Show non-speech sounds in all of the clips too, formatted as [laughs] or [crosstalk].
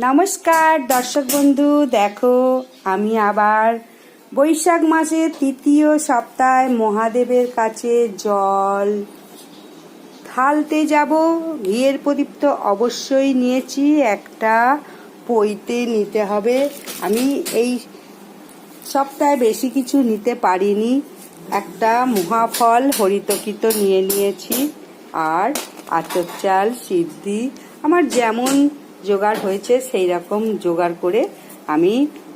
নমস্কার, দর্শক বন্ধু, দেখো, আমি আবার বৈশাখ মাসের তৃতীয় সপ্তাহে মহাদেবের কাছে জল ঢালতে যাব। ঘিয়ের প্রদীপ তো অবশ্যই নিয়েছি, একটা পইতে নিতে হবে। আমি এই সপ্তাহে বেশি কিছু নিতে পারিনি। একটা মহাফল হরিতকিত নিয়ে নিয়েছি। আর আতপ চাল, সিদ্ধি, আমার যেমন জোগাড় হয়েছে, সেই রকম জোগাড় করে আমি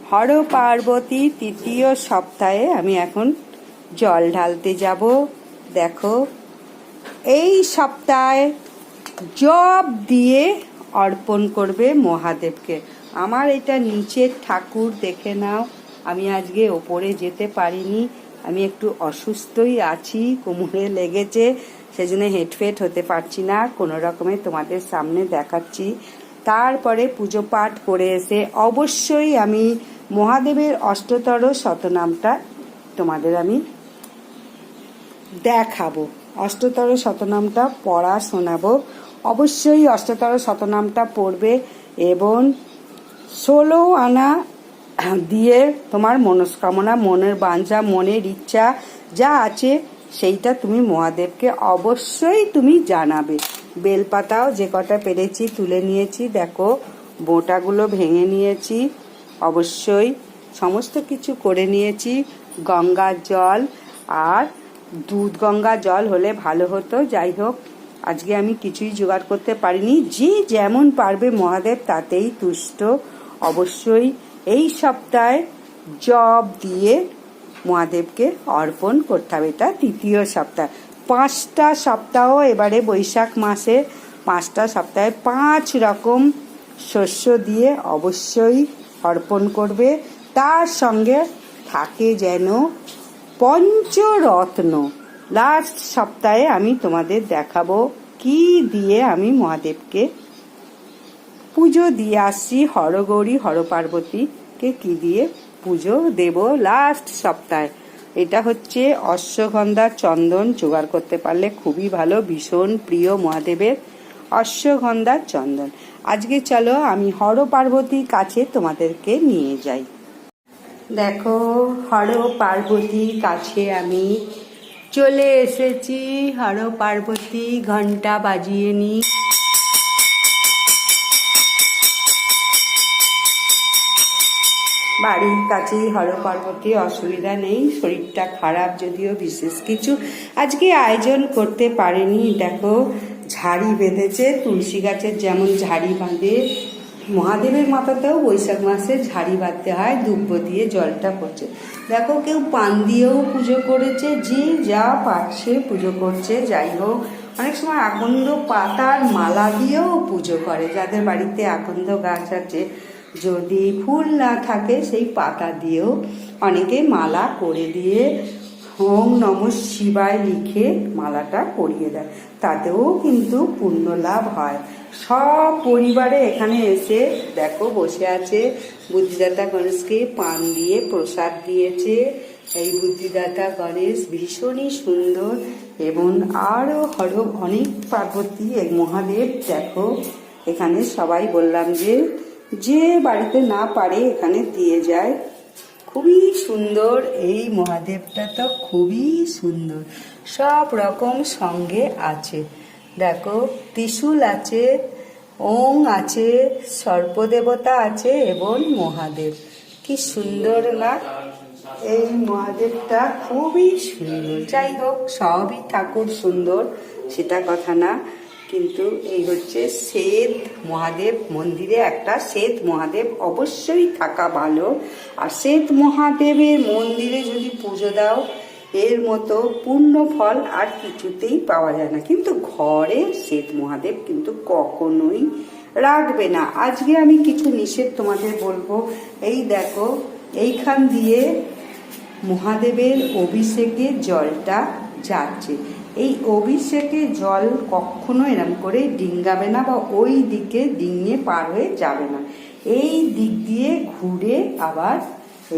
হর পার্বতী তৃতীয় সপ্তাহে আমি এখন জল ঢালতে যাব। দেখো, এই সপ্তাহে জব দিয়ে অর্পণ করবে মহাদেবকে। আমার এটা নিচের ঠাকুর দেখে নাও, আমি আজকে ওপরে যেতে পারিনি, আমি একটু অসুস্থই আছি, কোমরে লেগেছে, সেজন্য হেডফেট হতে পারছি না, কোনো রকমে তোমাদের সামনে দেখাচ্ছি। তারপরে পুজো পাঠ করে এসে অবশ্যই আমি মহাদেবের অষ্টতর শতনামটা তোমাদের আমি দেখাবো। অষ্টতর শতনামটা পড়া শোনাবো। অবশ্যই অষ্টতর শতনামটা পড়বে এবং ষোলো আনা দিয়ে তোমার মনস্কামনা, মনের বাঞ্ছা, মনের ইচ্ছা যা আছে সেইটা তুমি মহাদেবকে অবশ্যই তুমি জানাবে। বেলপাতাও যে কটা পেরেছি তুলে নিয়েছি। দেখো, বোটাগুলো ভেঙে নিয়েছি, অবশ্যই সমস্ত কিছু করে নিয়েছি, গঙ্গার জল আর দুধ গঙ্গা জল হলে ভালো হতো। যাই হোক, আজকে আমি কিছুই জোগাড় করতে পারিনি। যে যেমন পারবে মহাদেব, তাতেই তুষ্ট। অবশ্যই এই সপ্তাহে জব দিয়ে মহাদেবকে অর্পণ করতে হবে। এটা তৃতীয় সপ্তাহ। পাঁচটা সপ্তাহ, এবারে বৈশাখ মাসে পাঁচটা সপ্তাহে পাঁচ রকম শস্য দিয়ে অবশ্যই অর্পণ করবে। তার সঙ্গে থাকে যেন পঞ্চরত্ন। লাস্ট সপ্তাহে আমি তোমাদের দেখাবো কি দিয়ে আমি মহাদেবকে পুজো দিয়ে আসছি, হরগৌরী, হরপার্বতীকে কি দিয়ে পুজো দেব লাস্ট সপ্তাহে। এটা হচ্ছে অশ্বগন্ধা চন্দন জোগাড় করতে পারলে খুবই ভালো, ভীষণ প্রিয় মহাদেবের অশ্বগন্ধা চন্দন। আজকে চলো আমি হর পার্বতীর কাছে তোমাদেরকে নিয়ে যাই। দেখো হর পার্বতীর কাছে আমি চলে এসেছি। হর পার্বতী ঘণ্টা বাজিয়ে নি। বাড়ির কাছেই হর পার্বতী অসুবিধা নেই, শরীরটা খারাপ যদিও বিশেষ কিছু। আজকে আয়োজন করতে পারেনি, দেখো, ঝাড়ি বেঁধেছে, তুলসী গাছের যেমন ঝাড়ি বাঁধে। মহাদেবের মাথাতেও বৈশাখ মাসে ঝাড়ি বাঁধতে হয়, দুব্ব দিয়ে জলটা পড়ছে। দেখো, কেউ পান দিয়েও পুজো করেছে, যে যা পাচ্ছে পুজো করছে, যাই হোক। অনেক সময় আকন্দ পাতার মালা দিয়েও পুজো করে, যাদের বাড়িতে আকন্দ গাছ আছে। যদি ফুল না থাকে, সেই পাতা দিয়েও অনেকে মালা করে দিয়ে ওম নম শিবায় লিখে মালাটা পরিয়ে দেয়। তাতেও কিন্তু পুণ্য লাভ হয়। সব পরিবারে এখানে এসে দেখো বসে আছে, বুদ্ধিদাতা গণেশকে পান দিয়ে, প্রসাদ দিয়েছে। এই বুদ্ধিদাতা গণেশ ভীষণই সুন্দর এবং আরও হর অনেক পার্বতী এক মহাদেব, দেখো। এখানে সবাই বললাম যে যে বাড়িতে না পারে এখানে দিয়ে যায়। খুবই সুন্দর। এই মহাদেবটা তো খুবই সুন্দর। সব রকম সঙ্গে আছে। দেখো, ত্রিশূল আছে ওং আছে, সর্পদেবতা আছে এবং মহাদেব। কি সুন্দর না? এই মহাদেবটা খুবই সুন্দর। যাই হোক, সবই ঠাকুর সুন্দর, সেটা কথা না। কিন্তু এই হচ্ছে শ্বেত মহাদেব মন্দিরে একটা শ্বেত মহাদেব অবশ্যই থাকা ভালো। আর শ্বেত মহাদেবের মন্দিরে যদি পুজো দাও, এর মতো পূর্ণ ফল আর কিছুতেই পাওয়া যায় না। কিন্তু ঘরে শ্বেত মহাদেব কিন্তু কখনোই রাখবে না। আজকে আমি কিছু নিষেধ তোমাদের বলব। এই দেখো, এইখান দিয়ে মহাদেবের অভিষেকের জলটা যাচ্ছে। এই অভিষেকে জল কখনো এরম করে ডিঙ্গাবে না বা ওই দিকে ডিঙিয়ে পার হয়ে যাবে না। এই দিক দিয়ে ঘুরে আবার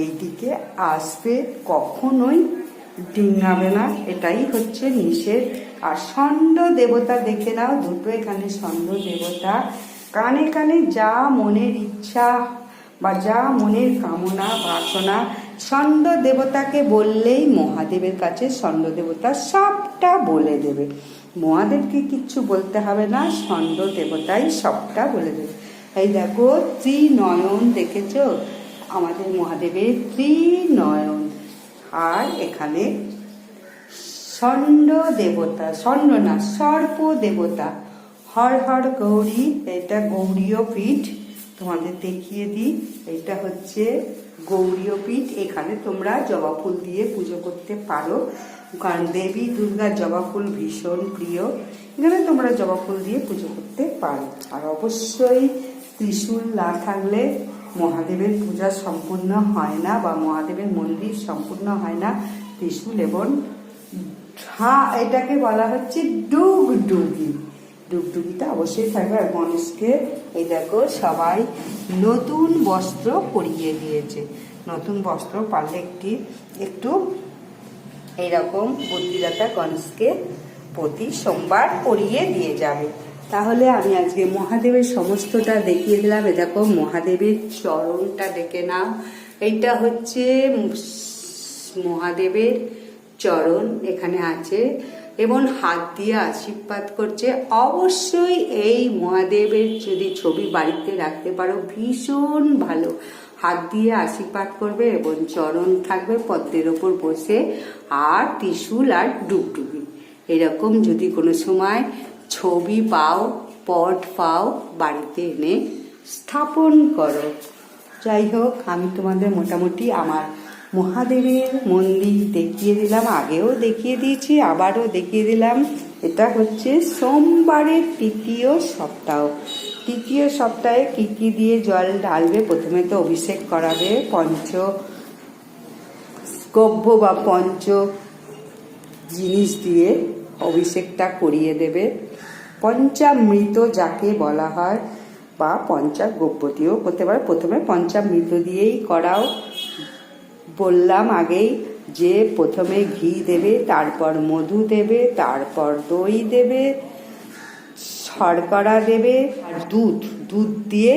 এই দিকে আসবে, কখনোই ডিঙ্গাবে না। এটাই হচ্ছে নিষেধ। আর ষণ্ড দেবতা দেখে নাও, দুটো এখানে ষণ্ড দেবতা। কানে কানে যা মনের ইচ্ছা বা যা মনের কামনা, বাসনা ছন্দ দেবতাকে বললেই মহাদেবের কাছে ষণ্ড দেবতা সবটা বলে দেবে। মহাদেবকে কিচ্ছু বলতে হবে না ষণ্ড দেবতাই সবটা বলে দেবে। এই দেখো, ত্রিনয়ন দেখেছ? আমাদের মহাদেবের ত্রিনয়ন। আর এখানে ষণ্ড দেবতা ষণ্ড না সর্প দেবতা হর হর গৌরী, এটা গৌরীয় পীঠ। তোমাদের দেখিয়ে দিই, এটা হচ্ছে গৌরীয় পীঠ, এখানে তোমরা জবা ফুল দিয়ে পুজো করতে পারো। কারণ দেবী দুর্গার জবা ফুল ভীষণ প্রিয়। এখানে তোমরা জবা ফুল দিয়ে পুজো করতে পারো। আর অবশ্যই ত্রিশূল না থাকলে মহাদেবের পূজা সম্পূর্ণ হয় না বা মহাদেবের মন্দির সম্পূর্ণ হয় না। ত্রিশূল এবং হ্যাঁ এটাকে বলা হচ্ছে ডুগডুগি। ডুগডুগিটা অবশ্যই থাকবে। আর গণেশকে এই দেখো, সবাই নতুন বস্ত্র পরিয়ে দিয়েছে। নতুন বস্ত্র পারলে একটি, একটু এইরকম বুদ্ধিদাতা গণেশকে প্রতি সোমবার পরিয়ে দিয়ে যাবে। তাহলে আমি আজকে মহাদেবের সমস্তটা দেখিয়ে দিলাম। এ দেখো, মহাদেবের চরণটা দেখে নাও। এইটা হচ্ছে মহাদেবের চরণ। এখানে আছে এবং হাত দিয়ে আশীর্বাদ করছে। অবশ্যই এই মহাদেবের যদি ছবি বাড়িতে রাখতে পারো, ভীষণ ভালো। হাত দিয়ে আশীর্বাদ করবে এবং চরণ থাকবে পদ্মের ওপর বসে, আর ত্রিশুল আর ডুবডুবি এরকম যদি কোনো সময় ছবি পাও, পট পাও, বাড়িতে এনে স্থাপন করো। যাই হোক, আমি তোমাদের মোটামুটি আমার মহাদেবের মন্দির দেখিয়ে দিলাম, আগেও দেখিয়ে দিয়েছি, আবারও দেখিয়ে দিলাম। এটা হচ্ছে সোমবারের তৃতীয় সপ্তাহ। তৃতীয় সপ্তাহে কী কী দিয়ে জল ঢালবে? প্রথমে তো অভিষেক করাবে পঞ্চ গভ্য বা পঞ্চ জিনিস দিয়ে অভিষেকটা করিয়ে দেবে। পঞ্চামৃত যাকে বলা হয়, বা পঞ্চাগব্য দিয়েও করতে পারে। প্রথমে পঞ্চামৃত দিয়েই করাও। বললাম আগেই যে প্রথমে ঘি দেবে, তারপর মধু দেবে, তারপর দই দেবে, শর্করা দেবে, আর দুধ দুধ দিয়ে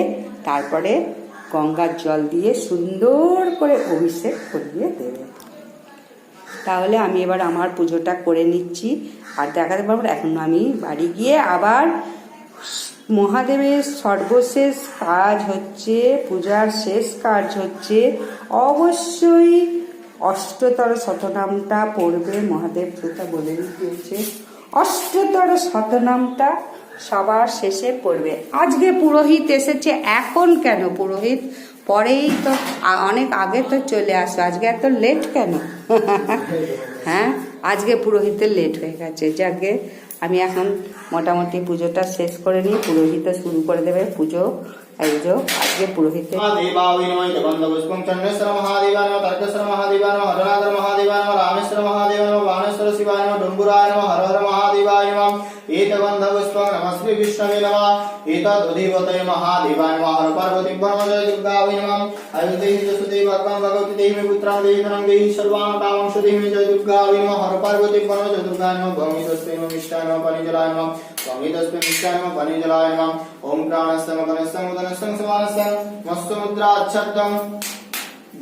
তারপরে গঙ্গার জল দিয়ে সুন্দর করে অভিষেক করিয়ে দেবে। তাহলে আমি এবার আমার পুজোটা করে নিচ্ছি। আর দেখাতে পারব এখন আমি বাড়ি গিয়ে আবার মহাদেবের সর্বশেষ কাজ হচ্ছে, পূজার শেষ কাজ হচ্ছে, অবশ্যই অষ্টতর শতনামটা পড়বে, মহাদেব যেটা বলে দিয়েছে। অষ্টতর শতনামটা সবার শেষে পড়বে। আজকে পুরোহিত এসেছে, এখন কেন পুরোহিত? পরেই তো অনেক আগে তো চলে আসো আজকে এত লেট কেন? [laughs] হ্যাঁ আজকে পুরোহিতের লেট হয়ে গেছে, যাকে আমি এখন মোটামুটি পুজোটা শেষ করে নিই, পুরোহিত শুরু করে দেবে পুজো, এই যে আজকে পুরোহিত। মহাদেবায় নম রামেশ্বর মহাদেবায় নম বাণেশ্বর শিবায় নম ডম্বুরায় নম হর হর মহাদেবায় নম एतबन्धौ स्वनमस्मि विष्णवे नमः। एतदुदिवतये महादेवाय महार पार्वती ब्रह्मजय दुर्गावै नमः। अयोध्यै जसुदेव भगवान् भगवती देवी पुत्रं देवनं देहि सर्वां तावं सुदेवी जय दुर्गावै नमः। हर पार्वती ब्रह्मजय दुर्गाय नमः। भवमी तस्मै नमः, मिष्टाय नमः, पनिजलाय नमः। भवमी तस्मै मिष्टाय नमः, पनिजलाय नमः। ओम प्राणस्तम गणस्तम उदनस्तम समानस्तम मस्तमुद्रा अच्छत्तम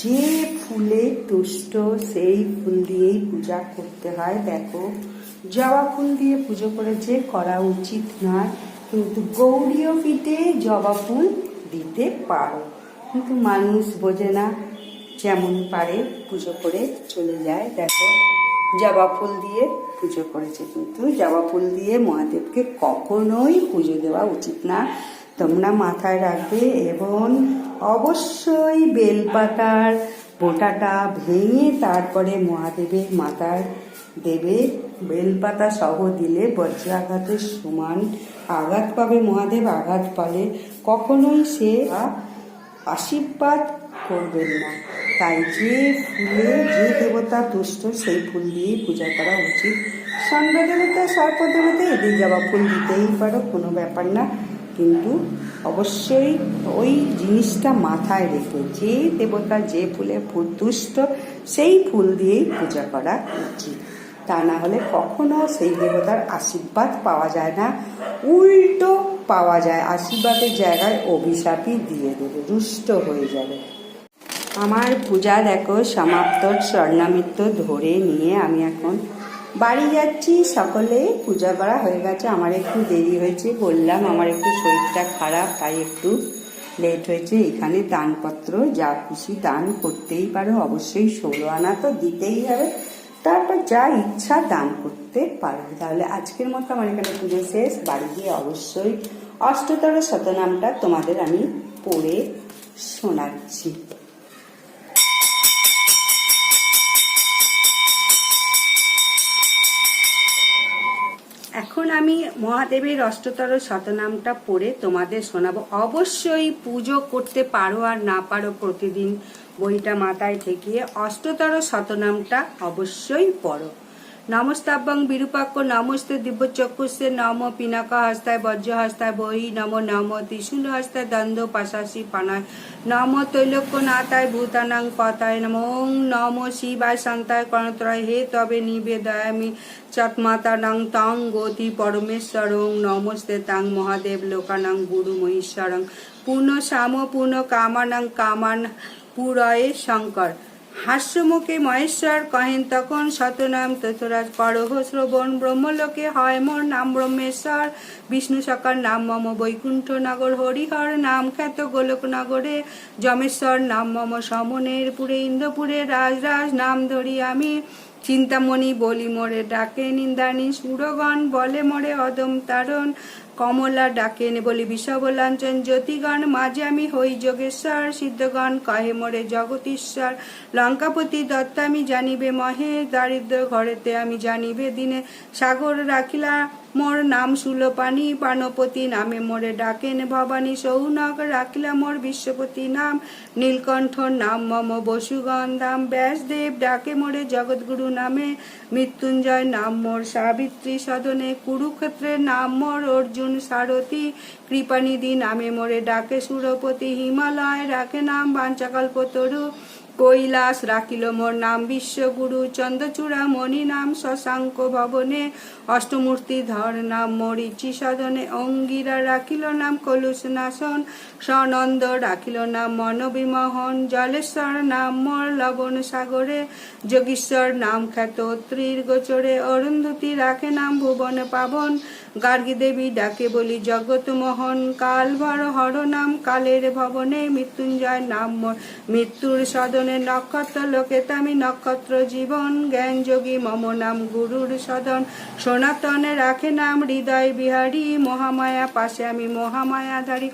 যে ফুলে তুষ্ট, সেই ফুল দিয়েই পূজা করতে হয়। দেখো, জবা ফুল দিয়ে পুজো করেছে করা উচিত নয়, কিন্তু গৌরীয় পিঠে জবা ফুল দিতে পারো। কিন্তু মানুষ বোঝে না যেমন পারে পুজো করে চলে যায়। দেখো, জবা ফুল দিয়ে পুজো করেছে, কিন্তু জবা ফুল দিয়ে মহাদেবকে কখনোই পুজো দেওয়া উচিত না। তোমরা মাথায় রাখবে এবং অবশ্যই বেলপাতার বোটাটা ভেঙে তারপরে মহাদেবের মাথায় দেবে। বেলপাতা সহ দিলে বজ্রাঘাতের সমান আঘাত পাবে, মহাদেব আঘাত পালে কখনোই সে আশীর্বাদ করবেন না। তাই যে ফুলে যে দেবতা তুষ্ট, সেই ফুল দিয়েই পূজা করা উচিত। ষণ্ড দেবতা, সর্প দেবতা এদের জবা ফুল দিতেই পারো, কোনো ব্যাপার না। কিন্তু অবশ্যই ওই জিনিসটা মাথায় রেখে যে দেবতা, যে ফুলে তুষ্ট, সেই ফুল দিয়েই পূজা করা উচিত। তা না হলে কখনো সেই দেবতার আশীর্বাদ পাওয়া যায় না। উল্টো পাওয়া যায়, আশীর্বাদের জায়গায় অভিশাপই দিয়ে দেবে, রুষ্ট হয়ে যাবে। আমার পূজা দেখো সমাপ্ত স্বর্ণামিত্র ধরে নিয়ে আমি এখন বাড়ি যাচ্ছি, সকলে পূজা করা হয়ে গেছে। আমার একটু দেরি হয়েছে, বললাম আমার একটু শরীরটা খারাপ, তাই একটু লেট হয়েছে। এখানে দানপত্র, যা খুশি দান করতেই পারো। অবশ্যই ষোলো আনা তো দিতেই হবে। তারপর যা ইচ্ছা দান করতে পারো। তাহলে আজকের মতো আমার এখানে পুজো শেষ। বাড়ি গিয়ে অবশ্যই অষ্টতর শতনামটা তোমাদের আমি পড়ে শোনাচ্ছি। আমি মহাদেবের অষ্টতর শতনামটা পড়ে তোমাদের শোনাবো। অবশ্যই পুজো করতে পারো আর না পারো প্রতিদিন বইটা মাথায় ঠেকিয়ে অষ্টতর শতনামটা অবশ্যই পড়ো। নমস্তাব্যং বিরূপাক্ষ নমস্তে দিব্য চক্ষুষে নম পিনাকা হস্তায়, বজ্র হস্তায়, বহি নম নম, ত্রিশূল হস্তায়, দ্বন্দ্ব পাশাশি পানায়। নম তৈলক্য নাতায় ভূতানাং পতায় নম ওং নম, শিবায় শান্তায়, কর্ণত্রয়। হে তবে নিবেদয়ামি চটমাতানাং তং গতি পরমেশ্বরং, নমস্তে তাং মহাদেব লোকানাং গুরু মহেশ্বরং পুনঃ শ্যাম, পুনঃ কামানাং কামান পুরয়ে শঙ্কর। হাস্যমুখে মহেশ্বর কহেন, তখন শতনাম তথরাজ করহ শ্রবণ, ব্রহ্মলোকে হয় মোর নাম ব্রহ্মেশ্বর। বিষ্ণু সকার নাম মম বৈকুণ্ঠ নগর, হরিহর নাম খ্যাত গোলক নগরে। যমেশ্বর নাম মম সমনের পুরে, ইন্দ্রপুরে রাজরাজ নাম ধরি আমি। চিন্তামণি বলি মোরে ডাকে নিন্দানি সুরগণ বলে মোরে অদম তারণ। কমলা ডাকেন বলি বিষবলাঞ্চন জ্যোতিগণ মাঝে আমি হই যোগেশ্বর, সিদ্ধগণ কহে মোরে জগতীশ্বর লঙ্কাপতি দত্ত আমি জানিবে মহে, দারিদ্র ঘরেতে আমি জানিবে দিনে। সাগর রাখিলা মোর নাম সুলপানি পানপতি নামে মোরে ডাকেন ভবানী। সৌনক রাখিলা মোর বিশ্বপতি নাম। নীলকণ্ঠ নাম মম বসুগণ ধাম ব্যাসদেব ডাকে মোরে জগৎগুরু নামে। মৃত্যুঞ্জয় নাম মোর সাবিত্রী সদনে। কুরুক্ষেত্রের নাম মোর অর্জুন সারথী। কৃপানিধি নামে মোরে ডাকে সুরপতি। হিমালয় রাখে নাম বাঞ্চাকল্পতরু কৈলাস রাখিল মোর নাম বিশ্বগুরু, চন্দ্রচূড়া মণি নাম শশাঙ্ক ভবনে। অষ্টমূর্তি ধর নাম মরিচি সদনে অঙ্গিরা রাখিল নাম কলুষ নাশন সনন্দ রাখিল নাম মনবিমোহন, জলেশ্বর নাম মোর লবণ সাগরে। যোগীশ্বর নাম খ্যাত ত্রির গোচরে অরুন্ধতী রাখে নাম ভুবন পাবন। গার্গী দেবী ডাকে বলি, জগৎ মোহন, কাল বর হর নাম কালের ভবনে মৃত্যুঞ্জয় নাম, মৃত্যুর সদনে নক্ষত্র লোকে তামি নক্ষত্র জীবন, জ্ঞান যোগী মম নাম, গুরুর সদন, সনাতনে রাখে নাম, হৃদয় বিহারী, মহামায়া পাশে আমি মহামায়াধারী।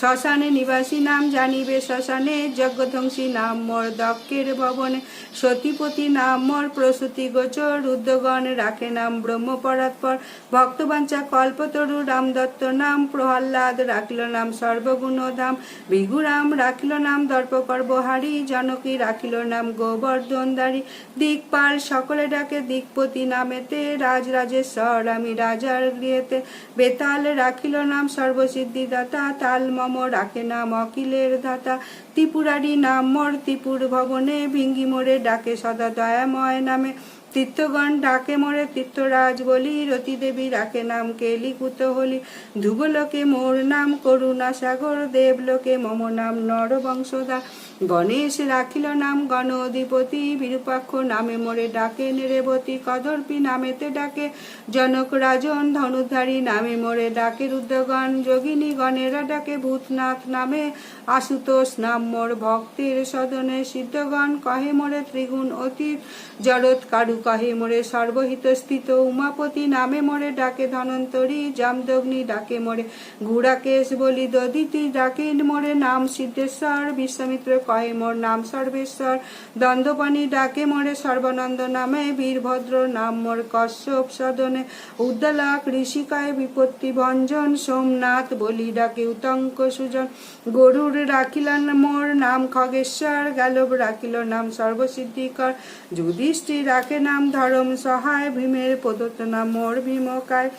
শ্মশানে নিবাসী নাম জানিবে শ্মশানে, যজ্ঞধ্বংসী নাম মোর দক্ষের ভবনে। সতীপতি নাম মোর প্রসূতি গোচর রুদ্রগণ রাখে নাম ব্রহ্মপরাৎপর। ভক্তবাঞ্চা কল্পতরু রামদত্ত নাম, প্রহ্লাদ রাখিল নাম সর্বগুণ সর্বগুণধাম। বিঘুরাম রাখিল নাম দর্পকর্বহারী জনকী রাখিল নাম গোবর্ধনদারী দিকপাল সকলে ডাকে, দিকপতি নামেতে, রাজরাজেশ্বর আমি রাজার গৃহেতে। বেতাল রাখিল নাম সর্বসিদ্ধিদাতা তাল মম ডাকে নাম অকিলের ধাতা। ত্রিপুরারি নাম মর ত্রিপুর ভবনে, ভিঙ্গি মোড়ে ডাকে সদা দয়াময় নামে। তীর্থগণ ডাকে মরে তীর্থরাজ বলি, রতি দেবী রাখে নাম কেলি কুতহলি ধুবলোকে মোর নাম করুণা সাগর, দেবলোকে মম নাম নরবংশধা। গণেশ রাখিল নাম গণ অধিপতি বিরূপাক্ষ নামে মোরে ডাকে রেবতী কদর্পি নামেতে ডাকে। জনক রাজন ধনুধারী নামে মোরে ডাকে, রুদ্রগণ যোগিনী গণেরা ডাকে। ভূতনাথ নামে আশুতোষ নাম মোর ভক্তের সদনে। সিদ্ধগণ কহে মোরে ত্রিগুণ অতীত জড়ত কারু কহে মোরে সর্বহিত স্থিত। উমাপতি নামে মোরে ডাকে ধনন্তরী, জামদগ্নি ডাকে মোরে গুড়াকেশ বলি দদিতি ডাকে মোরে নাম সিদ্ধেশ্বর, বিশ্বামিত্র কহে, মোর নাম সর্বেশ্বর। দন্দপানি ডাকে মোরে সর্বানন্দ নামে। বীরভদ্র নাম মোর কশ্যপ সদনে। উদ্দালাক ঋষিকায় বিপত্তি ভঞ্জন। সোমনাথ বলি ডাকে উতঙ্ক সুজন। গরুর রাখিলান মোর নাম খগেশ্বর। গালব রাখিল নাম সর্বসিদ্ধিকর। যুধিষ্ঠির রাখে নাম ধরম সহায়। ভীমের প্রদত্ত নাম মোর ভীমকায়।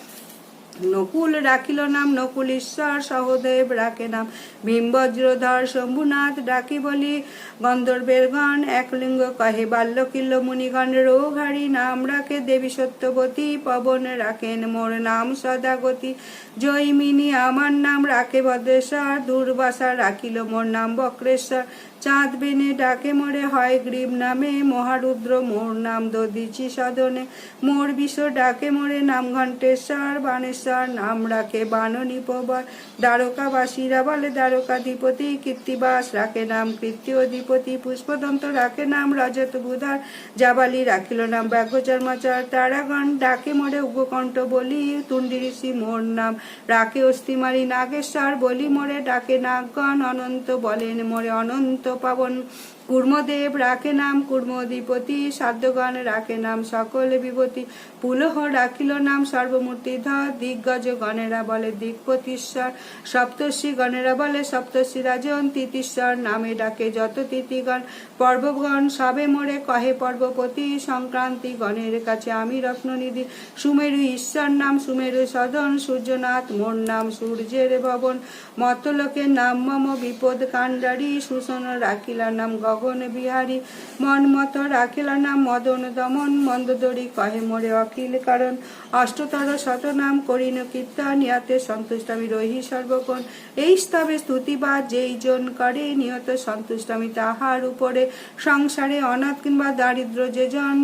নকুল রাখিল নাম, নকুল ঈশ্বর সহদেব রাখে নাম। ভীম বজ্রধর শম্ভুনাথ ডাকি বলি গন্ধর্বের গণ একলিঙ্গ কহে, বাল্যকিল্ল মুনিগণ রোঘারি নাম রাখে, দেবী সত্যবতী পবন রাখেন মোর নাম সদাগতি। জয়মিনী আমার নাম রাখে ভদ্রেশ্বর, দুর্বাসা রাখিল মোর নাম বক্রেশ্বর। চাঁদ বেনে ডাকে মোরে হয় গ্রীব নামে, মহারুদ্র মোর নাম দদিচি সদনে। মোর বিষ ডাকে মোরে নাম ঘণ্টেশ্বর, বানেশ্বর নাম রাখে বাননী পবর দ্বারকাবাসীরা বলে, দ্বারকাধিপতি কীর্তিবাস রাখে নাম কৃত্তি অধিপতি, পুষ্পদন্ত রাখে নাম রজত বুধার জাবালি রাখিল নাম ব্যাঘ্রচর্মাচার তারাগণ ডাকে মোরে উগ্রকণ্ঠ বলি তুন্ডি ঋষি মোর নাম রাখে অস্থিমারি নাগেশ্বর বলি, মোরে ডাকে নাগগণ অনন্ত বলেন, মোরে অনন্ত পাবন। কুর্মদেব রাখে নাম কুর্মধিপতি, সাধ্যগণ রাখে নাম সকল বিভূতি। পুলহ রাখিল নাম সর্বমূর্তি সর্বমূর্তিধর দিগ্গজ গণেরা বলে দিকপতিশ্বর সপ্তর্ষি গণেরা বলে সপ্তর্ষি রাজন তিতিশ্বর। নামে ডাকে যত তিথিগণ পর্বগণ সবে মোরে কহে পর্বপতি, সংক্রান্তি গণের কাছে আমি রত্ননিধি। সুমেরু ঈশ্বর নাম, সুমেরু সদন, সূর্যনাথ মোর নাম, সূর্যের ভবন। মতলোকের নাম মম বিপদ কাণ্ডারি সুসন রাখিলা নাম গগন বিহারী, মন মত রাখিল নাম মদন দমন মন্দদরি কহে মোরে অখিল কারণ। অষ্টতর শত নাম করিন কীর্তন, ইয়াতে সন্তুষ্ট আমি রহি সর্বক্ষণ এই স্তবে স্তুতিবাদ যেই জন করে, নিহত সন্তুষ্ট আমি তাহার উপরে। সংসারে অনাথ কিংবা দারিদ্র যে জন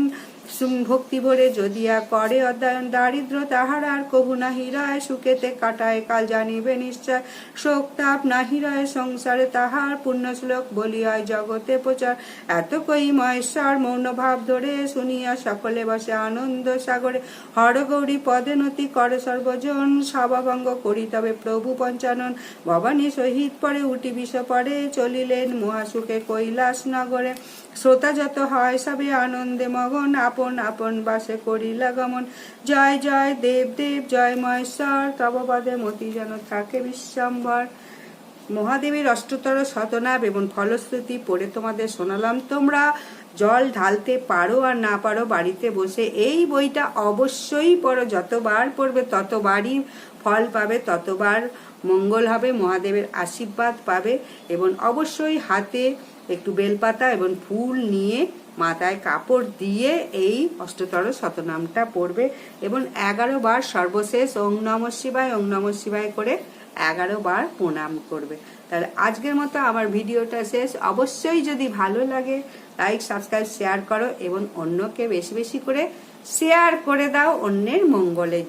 ভক্তি ভরে যদিয়া করে অধ্যয়ন দারিদ্র, তাহার আর কবু নাহি। রয় সুখেতে কাটায়, কাল জানিবে নিশ্চয়। শোক তাপ নাহি রয়, সংসারে তাহার পুণ্য শ্লোক বলিয়ায় জগতে প্রচার। এত কই মহেশ্বর মৌন ভাব ধরে শুনিয়া সকলে বসে আনন্দ সাগরে। হরগৌরী পদে নতি করে সর্বজন সভাভঙ্গ করি তবে প্রভু পঞ্চানন। ভবানী সহিত পরে উটি বিষ পরে চলিলেন মহাসুখে কৈলাস নগরে শ্রোতা যত হয় সবে আনন্দে মগন আপন আপন বাসে করিলা গমন। জয় জয়, দেব দেব, জয় মহেশ্বর, তব পদে মতি যেন থাকে বিশ্বম্বর। মহাদেবের অষ্টতর শতনাম এবং ফলশ্রুতি পড়ে তোমাদের শোনালাম তোমরা। জল ঢালতে পারো আর না পারো বাড়িতে বসে, এই বইটা অবশ্যই পড়ো। যতবার পড়বে ততবারই ফল পাবে, ততবার মঙ্গল হবে, মহাদেবের আশীর্বাদ পাবে এবং অবশ্যই হাতে একটু বেলপাতা এবং ফুল নিয়ে মাথায় কাপড় দিয়ে এই অষ্টতর শতনামটা পড়বে এবং এগারো বার সর্বশেষ ওং নম শিবায়, ওং নম শিবায় করে এগারো বার প্রণাম করবে। তাহলে আজকের মতো আমার ভিডিওটা শেষ। অবশ্যই যদি ভালো লাগে, লাইক, সাবস্ক্রাইব, শেয়ার করো এবং অন্যকে বেশি বেশি করে শেয়ার করে দাও অন্যের মঙ্গলের